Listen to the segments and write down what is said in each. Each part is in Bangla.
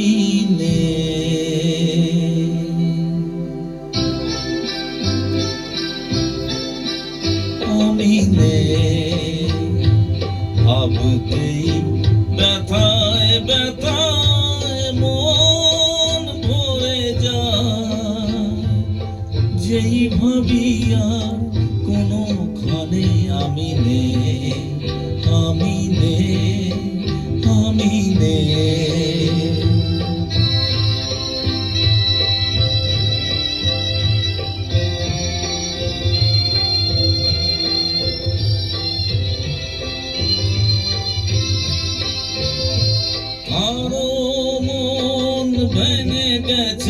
জমিনে অমিনে ভাবতেই ব্যথায় ব্যথায় মন ভরে যায় যেই ভাবিয়া কোনো ক্ষণে আমি নেই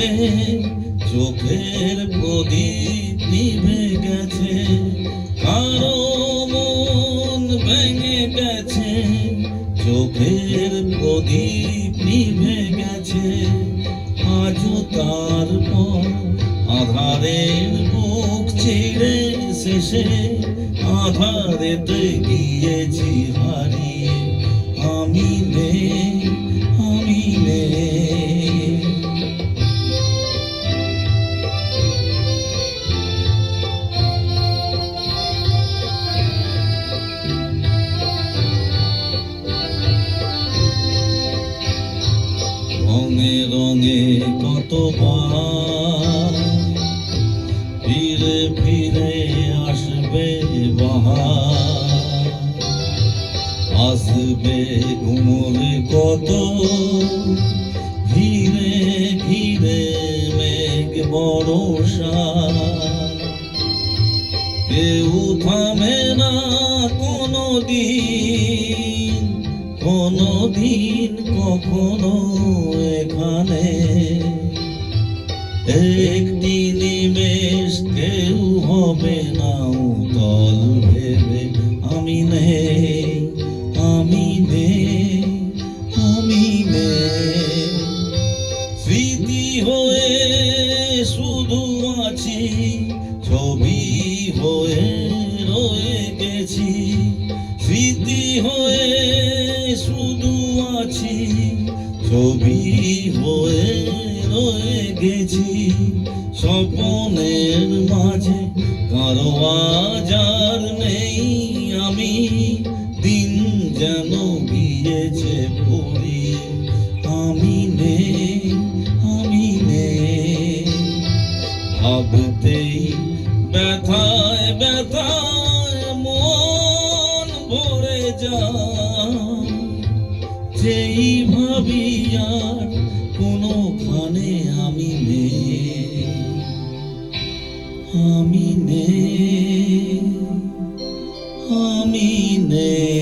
গেছে, চোখের প্রদীপ নিভে গেছে কারও মন ভেঙে গেছে, চোখের প্রদীপ নিভে গেছে। আজও তার আধারের বুক চিড়ে শেষে আধারেতে গিয়েছি হারিয়ে। আমি নে রঙে রঙে কতবার ফিরে ফিরে আসবে বাহার। আসবে ঘুমরে কত ধীরে ধীরে মেঘ বড়সা কেউ থামে না কোনো দিন। কোনো দিন কখনো এখানে? একটি নিমেষ কেউ হবে না উতল ভেবে। আমি নেই আমি নেই আমি নেই। স্মৃতি হয়ে শুধু আছি, ছবি হয়ে ছবি হয়ে রয়ে গেছি। স্বপনের মাঝে কারও আজার নেই আমি। দিন যেন গিয়েছে ফুরিয়ে আমি নেই আমি নেই ভাবতেই ব্যথায় ব্যথায় মন ভরে যায়। যেই ভাবি আর কোনোখানে আমি নেই। আমি নেই। আমি নেই।